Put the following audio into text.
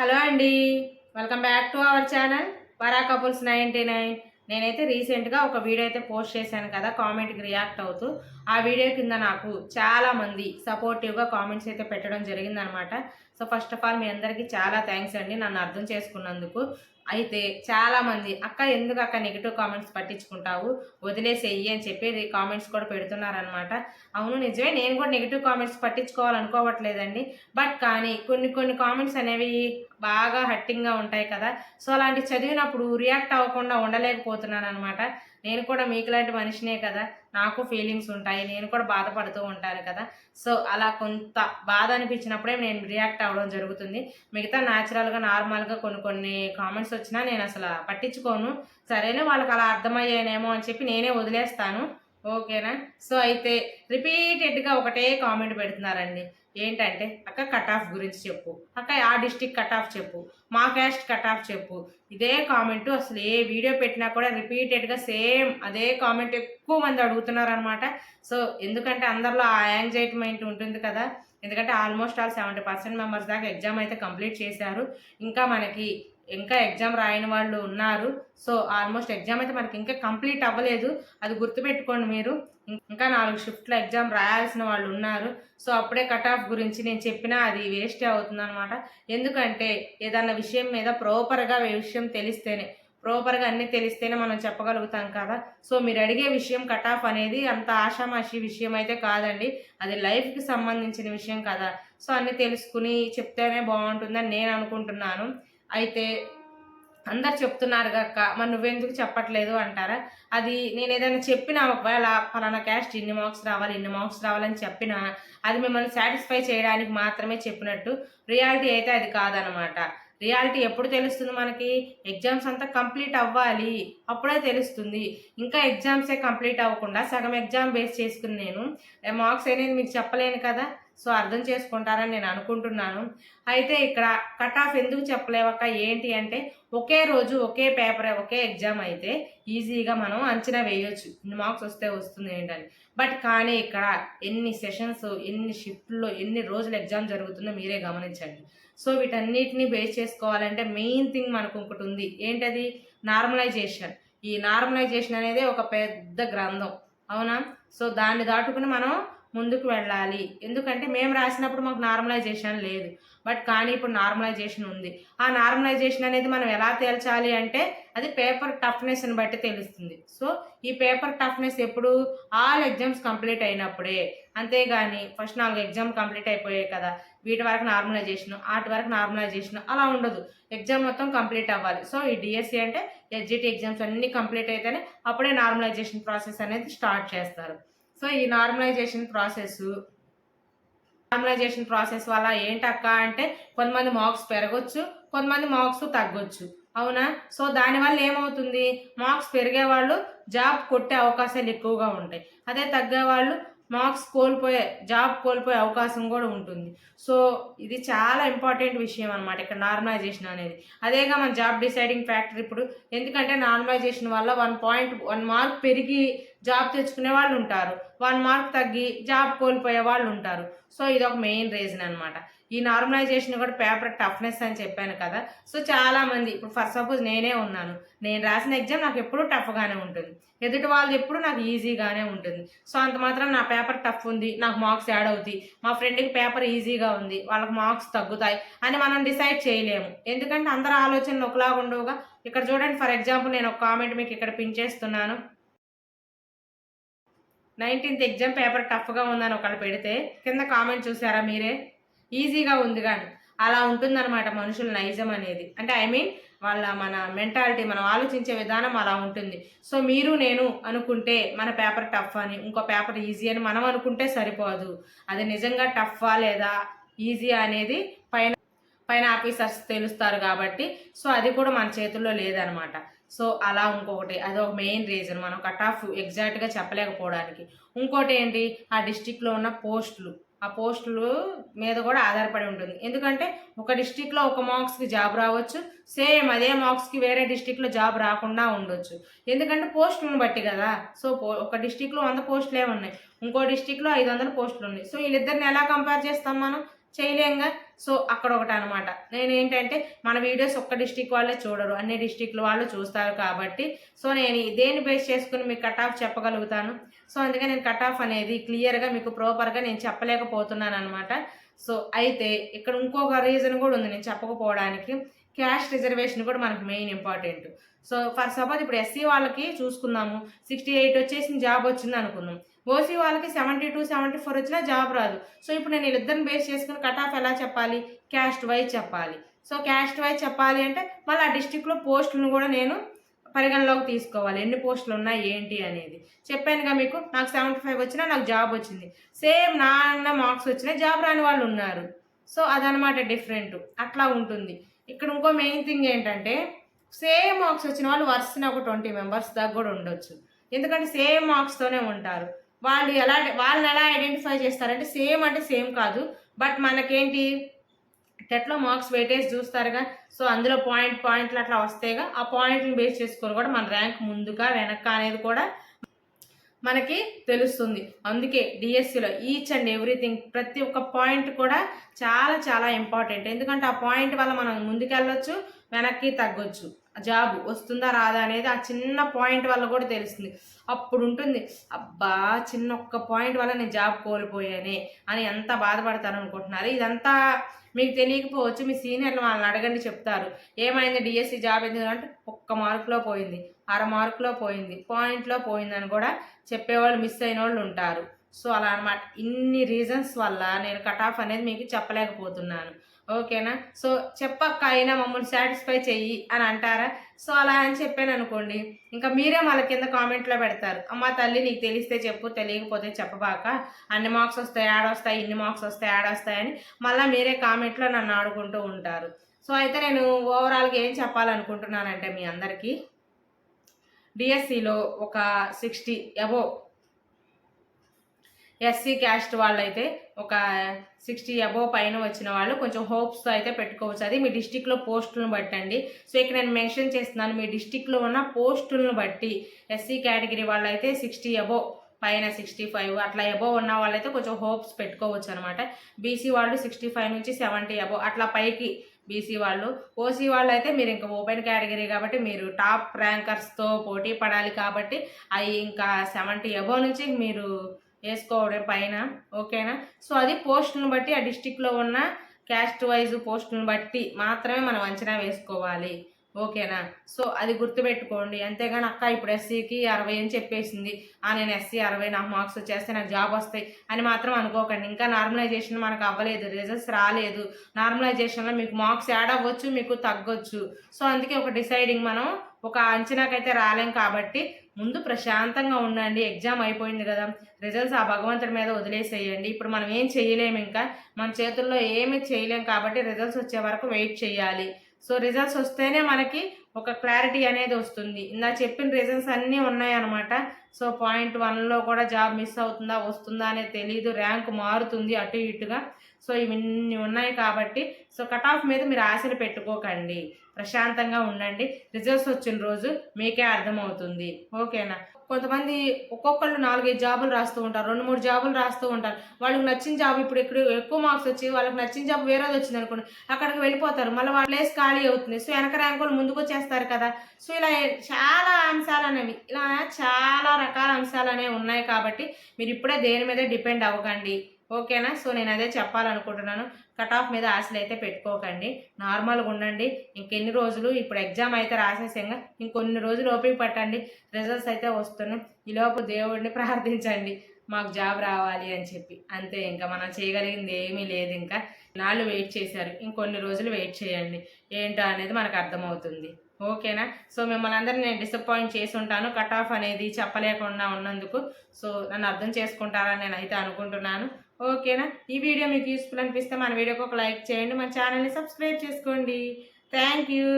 Hello అండి. Welcome back to our channel Vara couples ninety nine. నేనైతే రీసెంట్గా ఒక వీడియో అయితే పోస్ట్ చేశాను కదా కామెంట్కి రియాక్ట్ అవుతూ. ఆ వీడియో కింద నాకు చాలా మంది సపోర్టివ్గా కామెంట్స్ అయితే పెట్టడం జరిగిందనమాట. సో ఫస్ట్ ఆఫ్ ఆల్ మీ అందరికీ చాలా థ్యాంక్స్ అండి నన్ను అర్థం చేసుకున్నందుకు. అయితే చాలామంది అక్క ఎందుకు అక్క నెగిటివ్ కామెంట్స్ పట్టించుకుంటావు? వదిలేసేయి అని చెప్పి కామెంట్స్ కూడా పెడుతున్నారనమాట అవును నిజమే నేను కూడా నెగిటివ్ కామెంట్స్ పట్టించుకోవాలనుకోవట్లేదండి. బట్ కానీ కొన్ని కొన్ని కామెంట్స్ అనేవి బాగా హట్టింగ్గా ఉంటాయి కదా. సో అలాంటి చదివినప్పుడు రియాక్ట్ అవ్వకుండా ఉండలేకపోతున్నాను అనమాట నేను కూడా మీకులాంటి మనిషినే కదా. నాకు ఫీలింగ్స్ ఉంటాయి. నేను కూడా బాధపడుతూ ఉంటాను కదా. సో అలా కొంత బాధ అనిపించినప్పుడే నేను రియాక్ట్ అవ్వడం జరుగుతుంది. మిగతా న్యాచురల్గా నార్మల్గా కొన్ని కొన్ని కామెంట్స్ వచ్చినా నేను అసలు పట్టించుకోను. సరేనే వాళ్ళకి అలా అర్థమయ్యానేమో అని చెప్పి నేనే వదిలేస్తాను. ఓకేనా? సో అయితే రిపీటెడ్గా ఒకటే కామెంట్ పెడుతున్నారండి. ఏంటంటే అక్క కట్ ఆఫ్ గురించి చెప్పు. అక్క ఆ డిస్టిక్ కట్ ఆఫ్ చెప్పు. మా క్యాస్ట్ కట్ ఆఫ్ చెప్పు. ఇదే కామెంట్. అసలు ఏ వీడియో పెట్టినా కూడా రిపీటెడ్గా సేమ్ అదే కామెంట్ ఎక్కువ మంది అడుగుతున్నారు అనమాట సో ఎందుకంటే అందరిలో ఆ యాంగ్జైట్మెంట్ ఉంటుంది కదా. ఎందుకంటే almost all seventy percent members దాకా ఎగ్జామ్ అయితే కంప్లీట్ చేశారు. ఇంకా మనకి ఇంకా ఎగ్జామ్ రాయని వాళ్ళు ఉన్నారు. సో ఆల్మోస్ట్ ఎగ్జామ్ అయితే మనకి ఇంకా కంప్లీట్ అవ్వలేదు. అది గుర్తుపెట్టుకోండి మీరు. ఇంకా నాలుగు షిఫ్ట్లో ఎగ్జామ్ రాయాల్సిన వాళ్ళు ఉన్నారు. సో అప్పుడే కట్ ఆఫ్ గురించి నేను చెప్పినా అది వేస్టే అవుతుంది అనమాట ఎందుకంటే ఏదన్నా విషయం మీద ప్రాపర్గా విషయం తెలిస్తేనే ప్రాపర్గా అన్నీ తెలిస్తేనే మనం చెప్పగలుగుతాం కదా. సో మీరు అడిగే విషయం కట్ ఆఫ్ అనేది అంత ఆషామాషి విషయం అయితే కాదండి. అది లైఫ్కి సంబంధించిన విషయం కదా. సో అన్నీ తెలుసుకుని చెప్తేనే బాగుంటుందని నేను అనుకుంటున్నాను. అయితే అందరు చెప్తున్నారు కక్క మరి నువ్వెందుకు చెప్పట్లేదు అంటారా? అది నేను ఏదైనా చెప్పినా ఒకవేళ ఫలానా క్యాస్ట్ ఇన్ని మార్క్స్ రావాలి ఇన్ని మార్క్స్ రావాలని చెప్పినా అది మిమ్మల్ని సాటిస్ఫై చేయడానికి మాత్రమే చెప్పినట్టు రియాలిటీ అయితే అది కాదనమాట. రియాలిటీ ఎప్పుడు తెలుస్తుంది మనకి? ఎగ్జామ్స్ అంతా కంప్లీట్ అవ్వాలి. అప్పుడే తెలుస్తుంది. ఇంకా ఎగ్జామ్సే కంప్లీట్ అవ్వకుండా సగం ఎగ్జామ్ బేస్ చేసుకుని నేను మార్క్స్ అనేది మీకు చెప్పలేను కదా? సో అర్థం చేసుకుంటారని నేను అనుకుంటున్నాను. అయితే ఇక్కడ కట్ ఆఫ్ ఎందుకు చెప్పలేవక్క? ఏంటి అంటే ఒకే రోజు ఒకే పేపర్ ఒకే ఎగ్జామ్ అయితే ఈజీగా మనం అంచనా వేయొచ్చు. ఇన్ని మార్క్స్ వస్తే వస్తుంది ఏంటని. బట్ కానీ ఇక్కడ ఎన్ని సెషన్స్ ఎన్ని షిఫ్ట్లో ఎన్ని రోజులు ఎగ్జామ్ జరుగుతుందో మీరే గమనించండి. సో వీటన్నిటిని బేస్ చేసుకోవాలంటే మెయిన్ థింగ్ మనకు ఒకటి ఉంది. ఏంటది? నార్మలైజేషన్. ఈ నార్మలైజేషన్ అనేది ఒక పెద్ద గ్రంథం. అవునా? సో దాన్ని దాటుకుని మనం ముందుకు వెళ్ళాలి. ఎందుకంటే మేము రాసినప్పుడు మాకు నార్మలైజేషన్ లేదు. బట్ కానీ ఇప్పుడు నార్మలైజేషన్ ఉంది. ఆ నార్మలైజేషన్ అనేది మనం ఎలా తేల్చాలి అంటే అది పేపర్ టఫ్నెస్ని బట్టి తెలుస్తుంది. సో ఈ పేపర్ టఫ్నెస్ ఎప్పుడు ఆల్ ఎగ్జామ్స్ కంప్లీట్ అయినప్పుడే అంతేగాని ఫస్ట్ నాలుగు ఎగ్జామ్ కంప్లీట్ అయిపోయాయి కదా. వీటి వరకు నార్మలైజేషన్ ఆటి వరకు నార్మలైజేషన్ అలా ఉండదు. ఎగ్జామ్ మొత్తం కంప్లీట్ అవ్వాలి. సో ఈ డిఎస్సి అంటే ఎస్జిటి ఎగ్జామ్స్ అన్నీ కంప్లీట్ అయితేనే అప్పుడే నార్మలైజేషన్ ప్రాసెస్ అనేది స్టార్ట్ చేస్తారు. సో ఈ నార్మలైజేషన్ ప్రాసెస్ నార్మలైజేషన్ ప్రాసెస్ వల్ల ఏంటక్క అంటే కొంతమంది మార్క్స్ పెరగచ్చు కొంతమంది మార్క్స్ తగ్గొచ్చు. అవునా? సో దానివల్ల ఏమవుతుంది? మార్క్స్ పెరిగే వాళ్ళు జాబ్ కొట్టే అవకాశాలు ఎక్కువగా ఉంటాయి. అదే తగ్గే వాళ్ళు మార్క్స్ కోల్పోయే జాబ్ కోల్పోయే అవకాశం కూడా ఉంటుంది. సో ఇది చాలా ఇంపార్టెంట్ విషయం అనమాట ఇక్కడ నార్మలైజేషన్ అనేది. అదేగా మన జాబ్ డిసైడింగ్ ఫ్యాక్టర్ ఇప్పుడు. ఎందుకంటే నార్మలైజేషన్ వల్ల వన్ పాయింట్ వన్ మార్క్ పెరిగి జాబ్ తెచ్చుకునే వాళ్ళు ఉంటారు. వన్ మార్క్ తగ్గి జాబ్ కోల్పోయే వాళ్ళు ఉంటారు. సో ఇది ఒక మెయిన్ రీజన్ అనమాట ఈ నార్మలైజేషన్ కూడా పేపర్ టఫ్నెస్ అని చెప్పాను కదా. సో చాలా మంది ఇప్పుడు ఫర్ సపోజ్ నేనే ఉన్నాను. నేను రాసిన ఎగ్జామ్ నాకు ఎప్పుడూ టఫ్గానే ఉంటుంది. ఎదుటి వాళ్ళు ఎప్పుడు నాకు ఈజీగానే ఉంటుంది. సో అంత మాత్రం నా పేపర్ టఫ్ ఉంది నాకు మార్క్స్ యాడ్ అవుతాయి. మా ఫ్రెండ్కి పేపర్ ఈజీగా ఉంది వాళ్ళకి మార్క్స్ తగ్గుతాయి అని మనం డిసైడ్ చేయలేము. ఎందుకంటే అందరి ఆలోచనలు ఒకలాగా ఉండవుగా. ఇక్కడ చూడండి ఫర్ ఎగ్జాంపుల్ నేను ఒక కామెంట్ మీకు ఇక్కడ పిన్ చేస్తున్నాను. నైన్టీన్త్ ఎగ్జామ్ పేపర్ టఫ్గా ఉందని ఒకళ్ళు పెడితే కింద కామెంట్ చూసారా మీరే? ఈజీగా ఉంది కానీ అలా ఉంటుందన్నమాట మనుషుల నైజం అనేది. అంటే ఐ మీన్ వాళ్ళ మన మెంటాలిటీ మనం ఆలోచించే విధానం అలా ఉంటుంది. సో మీరు నేను అనుకుంటే మన పేపర్ టఫ్ అని ఇంకో పేపర్ ఈజీ అని మనం అనుకుంటే సరిపోదు. అది నిజంగా టఫా లేదా ఈజీ అనేది పైన పైన ఆఫీసర్స్ తెలుస్తారు కాబట్టి సో అది కూడా మన చేతుల్లో లేదనమాట సో అలా ఇంకొకటి అది ఒక మెయిన్ రీజన్ మనం కట్ ఆఫ్ ఎగ్జాక్ట్గా చెప్పలేకపోవడానికి. ఇంకోటి ఏంటి? ఆ డిస్టిక్లో ఉన్న పోస్టులు ఆ పోస్టులు మీద కూడా ఆధారపడి ఉంటుంది. ఎందుకంటే ఒక డిస్టిక్లో ఒక మార్క్స్కి జాబ్ రావచ్చు సేమ్ అదే మార్క్స్కి వేరే డిస్టిక్లో జాబ్ రాకుండా ఉండొచ్చు. ఎందుకంటే పోస్టులను బట్టి కదా. సో ఒక డిస్టిక్లో వంద పోస్టులే ఉన్నాయి ఇంకో డిస్టిక్లో ఐదు వందల పోస్టులు ఉన్నాయి. సో వీళ్ళిద్దరిని ఎలా కంపేర్ చేస్తాం మనం? చేయలేంగా? సో అక్కడ ఒకటి అనమాట నేను ఏంటంటే మన వీడియోస్ ఒక్క డిస్టిక్ వాళ్ళే చూడరు. అన్ని డిస్టిక్ల వాళ్ళు చూస్తారు కాబట్టి. సో నేను దేని బేస్ చేసుకుని మీకు కట్ ఆఫ్ చెప్పగలుగుతాను. సో అందుకే నేను కట్ ఆఫ్ అనేది క్లియర్గా మీకు ప్రాపర్గా నేను చెప్పలేకపోతున్నాను అనమాట సో అయితే ఇక్కడ ఇంకొక రీజన్ కూడా ఉంది నేను చెప్పకపోవడానికి. క్యాష్ రిజర్వేషన్ కూడా మనకు main important. So for suppose ఇప్పుడు ఎస్సీ వాళ్ళకి చూసుకుందాము. సిక్స్టీ ఎయిట్ వచ్చేసిన జాబ్ వచ్చింది అనుకుందాం ఓసీ వాళ్ళకి సెవెంటీ టూ సెవెంటీ ఫోర్ వచ్చినా జాబ్ రాదు. సో ఇప్పుడు నేను వీళ్ళిద్దరిని బేస్ చేసుకుని కట్ ఆఫ్ ఎలా చెప్పాలి? క్యాస్ట్ వైజ్ చెప్పాలి. సో క్యాస్ట్ వైజ్ చెప్పాలి అంటే మళ్ళీ ఆ డిస్టిక్లో పోస్టులను కూడా నేను పరిగణలోకి తీసుకోవాలి. ఎన్ని పోస్టులు ఉన్నాయి ఏంటి అనేది. చెప్పానుగా మీకు నాకు సెవెంటీ ఫైవ్ వచ్చినా నాకు జాబ్ వచ్చింది. సేమ్ నా అన్న మార్క్స్ వచ్చినా జాబ్ రాని వాళ్ళు ఉన్నారు. సో అదనమాట డిఫరెంట్ అట్లా ఉంటుంది. ఇక్కడ ఇంకో మెయిన్ థింగ్ ఏంటంటే సేమ్ మార్క్స్ వచ్చిన వాళ్ళు వరుసన ఒక ట్వంటీ మెంబర్స్ దాకా కూడా ఉండొచ్చు. ఎందుకంటే సేమ్ మార్క్స్తోనే ఉంటారు. వాళ్ళు ఎలా వాళ్ళని ఎలా ఐడెంటిఫై చేస్తారంటే సేమ్ అంటే సేమ్ కాదు. బట్ మనకేంటి? టెట్లో మార్క్స్ వెయిటేజ్ చూస్తారుగా. సో అందులో పాయింట్ పాయింట్లు అట్లా వస్తేగా ఆ పాయింట్ని బేస్ చేసుకొని కూడా మన ర్యాంక్ ముందుగా వెనక్క అనేది కూడా మనకి తెలుస్తుంది. అందుకే డిఎస్సిలో ఈచ్ అండ్ ఎవ్రీథింగ్ ప్రతి ఒక్క పాయింట్ కూడా చాలా చాలా ఇంపార్టెంట్ ఎందుకంటే ఆ పాయింట్ వల్ల మనం ముందుకెళ్ళొచ్చు వెనక్కి తగ్గొచ్చు. జాబ్ వస్తుందా రాదా అనేది ఆ చిన్న పాయింట్ వల్ల కూడా తెలుస్తుంది. అప్పుడు ఉంటుంది అబ్బా చిన్న ఒక్క పాయింట్ వల్ల నేను జాబ్ కోల్పోయానే అని ఎంత బాధపడతాను అనుకుంటున్నారు? ఇదంతా మీకు తెలియకపోవచ్చు మీ సీనియర్లు వాళ్ళని అడగండి చెప్తారు. ఏమైంది? డిఎస్సి జాబ్ ఎందుకు అంటే ఒక్క మార్కులో పోయింది అర మార్కులో పోయింది పాయింట్లో పోయిందని కూడా చెప్పేవాళ్ళు మిస్ అయిన వాళ్ళు ఉంటారు. సో అలా అనమాట ఇన్ని రీజన్స్ వల్ల నేను కట్ ఆఫ్ అనేది మీకు చెప్పలేకపోతున్నాను. ఓకేనా? సో చెప్పక్క అయినా మమ్మల్ని సాటిస్ఫై చెయ్యి అని అంటారా? సో అలా అని చెప్పాను అనుకోండి ఇంకా మీరే వాళ్ళ కింద కామెంట్లో పెడతారు. అమ్మ తల్లి నీకు తెలిస్తే చెప్పు తెలియకపోతే చెప్పబాక. అన్ని మార్క్స్ వస్తాయి యాడ్ వస్తాయి ఇన్ని మార్క్స్ వస్తాయి యాడ్ వస్తాయని మళ్ళీ మీరే కామెంట్లో నన్ను ఆడుకుంటూ ఉంటారు. సో అయితే నేను ఓవరాల్గా ఏం చెప్పాలనుకుంటున్నానంటే మీ అందరికీ డిఎస్సిలో ఒక సిక్స్టీ అబోవ్ ఎస్సీ క్యాస్ట్ వాళ్ళైతే ఒక సిక్స్టీ అబోవ్ పైన వచ్చిన వాళ్ళు కొంచెం హోప్స్తో అయితే పెట్టుకోవచ్చు. అది మీ డిస్టిక్లో పోస్టులను బట్టండి. సో ఇక్కడ నేను మెన్షన్ చేస్తున్నాను మీ డిస్టిక్లో ఉన్న పోస్టులను బట్టి ఎస్సీ కేటగిరీ వాళ్ళైతే సిక్స్టీ అబోవ్ పైన సిక్స్టీ ఫైవ్ అట్లా అబోవ్ ఉన్న వాళ్ళైతే కొంచెం హోప్స్ పెట్టుకోవచ్చు అనమాట బీసీ వాళ్ళు సిక్స్టీ ఫైవ్ నుంచి సెవెంటీ అబోవ్ అట్లా పైకి బీసీ వాళ్ళు. ఓసీ వాళ్ళు అయితే మీరు ఇంకా ఓపెన్ కేటగిరీ కాబట్టి మీరు టాప్ ర్యాంకర్స్తో పోటీ పడాలి కాబట్టి అవి ఇంకా సెవెంటీ అబోవ్ నుంచి మీరు వేసుకోవడం పైన ఓకేనా? సో అది పోస్టును బట్టి ఆ డిస్టిక్లో ఉన్న క్యాస్ట్ వైజ్ పోస్టులను బట్టి మాత్రమే మనం అంచనా వేసుకోవాలి. ఓకేనా? సో అది గుర్తుపెట్టుకోండి. అంతేగాని అక్క ఇప్పుడు ఎస్సీకి అరవై అని చెప్పేసింది. ఆ నేను ఎస్సీ అరవై నాకు మార్క్స్ వచ్చేస్తే నాకు జాబ్ వస్తాయి అని మాత్రం అనుకోకండి. ఇంకా నార్మలైజేషన్ మనకు అవ్వలేదు రిజల్ట్స్ రాలేదు. నార్మలైజేషన్లో మీకు మార్క్స్ యాడ్ అవ్వచ్చు మీకు తగ్గొచ్చు. సో అందుకే ఒక డిసైడింగ్ మనం ఒక అంచనాకైతే రాలేం కాబట్టి ముందు ప్రశాంతంగా ఉండండి. ఎగ్జామ్ అయిపోయింది కదా. రిజల్ట్స్ ఆ భగవంతుడి మీద వదిలేసేయండి. ఇప్పుడు మనం ఏం చేయలేము ఇంకా. మన చేతుల్లో ఏమీ చేయలేం కాబట్టి రిజల్ట్స్ వచ్చే వరకు వెయిట్ చేయాలి. సో రిజల్ట్స్ వస్తేనే మనకి ఒక క్లారిటీ అనేది వస్తుంది. ఇందా చెప్పిన రీజన్స్ అన్నీ ఉన్నాయన్నమాట. సో పాయింట్ వన్లో కూడా జాబ్ మిస్ అవుతుందా వస్తుందా అనేది తెలియదు ర్యాంక్ మారుతుంది అటు ఇటుగా. సో ఇవన్నీ ఉన్నాయి కాబట్టి. సో కట్ ఆఫ్ మీద మీరు ఆశలు పెట్టుకోకండి. ప్రశాంతంగా ఉండండి. రిజల్ట్స్ వచ్చిన రోజు మీకే అర్థమవుతుంది. ఓకేనా? కొంతమంది ఒక్కొక్కళ్ళు నాలుగైదు జాబులు రాస్తూ ఉంటారు. రెండు మూడు జాబులు రాస్తూ ఉంటారు. వాళ్ళకి నచ్చిన జాబ్ ఇప్పుడు ఇక్కడ ఎక్కువ మార్క్స్ వచ్చి వాళ్ళకి నచ్చిన జాబ్ వేరేది వచ్చింది అనుకోండి అక్కడికి వెళ్ళిపోతారు. మళ్ళీ వాళ్ళ ప్లేస్ ఖాళీ అవుతుంది. సో వెనక ర్యాంకులు ముందుకు వచ్చేస్తారు కదా. సో ఇలా చాలా అంశాలు అనేవి ఇలా చాలా రకాల అంశాలు అనేవి ఉన్నాయి కాబట్టి మీరు ఇప్పుడే దేని మీద డిపెండ్ అవ్వకండి. ఓకేనా? సో నేను అదే చెప్పాలనుకుంటున్నాను. కట్ ఆఫ్ మీద ఆశలు అయితే పెట్టుకోకండి. నార్మల్గా ఉండండి. ఇంకెన్ని రోజులు? ఇప్పుడు ఎగ్జామ్ అయితే రాసేసాక ఇంకొన్ని రోజులు ఓపిక పట్టండి. రిజల్ట్స్ అయితే వస్తున్నాయి. ఈలోపు దేవుడిని ప్రార్థించండి. మాకు జాబ్ రావాలి అని చెప్పి. అంతే ఇంకా మనం చేయగలిగింది ఏమీ లేదు ఇంకా. నాళ్ళు వెయిట్ చేశారు. ఇంకొన్ని రోజులు వెయిట్ చేయండి. ఏంటో అనేది మనకు అర్థమవుతుంది. ఓకేనా? సో మిమ్మల్ని అందరినీ నేను డిసప్పాయింట్ చేసి ఉంటాను. కట్ ఆఫ్ అనేది చెప్పలేకుండా ఉన్నందుకు. సో నన్ను అర్థం చేసుకుంటారని నేను అయితే అనుకుంటున్నాను. ఓకేనా? ఈ వీడియో మీకు యూస్ఫుల్ అనిపిస్తే మన వీడియోకి ఒక లైక్ చేయండి. మన ఛానల్ని సబ్స్క్రైబ్ చేసుకోండి. Thank you